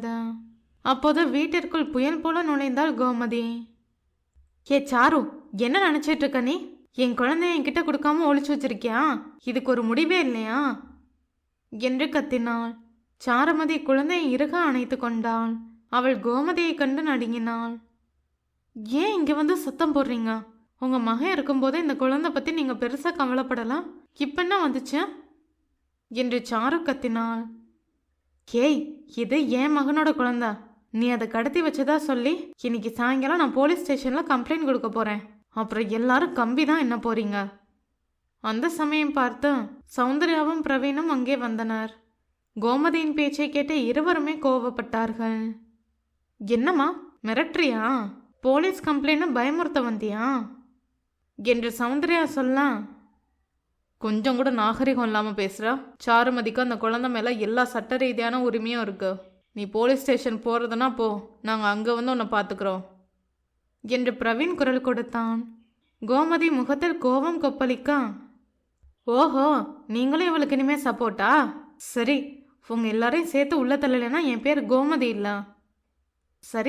இருந்தது அப்போது வீட்டிற்குள் புயல் போல நுழைந்தாள் கோமதி. ஏ சாரு என்ன நினைச்சிட்டு இருக்க நீ? என் குழந்தைய என்கிட்ட கொடுக்காம ஒழிச்சு வச்சிருக்கியா? இதுக்கு ஒரு முடிவே இல்லையா? என்று கத்தினாள். சாருமதி குழந்தையை இறுக அணைத்து கொண்டாள். அவள் கோமதியை கண்டு நடுங்கினாள். ஏன் இங்க வந்து சத்தம் போடுறீங்க? உங்க மகன் இருக்கும்போது இந்த குழந்தை பத்தி நீங்க பெருசா கவலைப்படலாம். இப்ப என்ன வந்துச்சு? என்று சாரு கத்தினாள். கேய் இது என் மகனோட குழந்தை? நீ அதை கடத்தி வச்சதா சொல்லி இன்னைக்கு சாயங்காலம் நான் போலீஸ் ஸ்டேஷன்ல கம்ப்ளைண்ட் கொடுக்க போறேன். அப்புறம் எல்லாரும் கம்பி தான் என்ன போறீங்க? அந்த சமயம் பார்த்து சௌந்தர்யாவும் பிரவீனும் அங்கே வந்தனர். கோமதியின் பேச்சை கேட்டு இருவருமே கோவப்பட்டார்கள். என்னம்மா மிரட்டுறியா? போலீஸ் கம்ப்ளைண்ட் பயமுறுத்த வந்தியா? என்று சௌந்தர்யா சொல்ல கொஞ்சம் கூட நாகரிகம் இல்லாமல் பேசுகிறா சாருமதிக்கு அந்த குழந்தை மேலே எல்லா சட்ட ரீதியான உரிமையும் இருக்கு. நீ போலீஸ் ஸ்டேஷன் போகிறதுனா போ. நாங்கள் அங்கே வந்து உன்னை பார்த்துக்குறோம் என்று பிரவீன் குரல் கொடுத்தான். கோமதி முகத்தில் கோபம் கொப்பளிக்கா. ஓஹோ நீங்களும் இவளுக்கு இனிமே சப்போர்ட்டா? சரி உங்கள் எல்லாரையும் சேர்த்து உள்ள தள்ளலைன்னா என் பேர் கோமதி இல்லை. சரி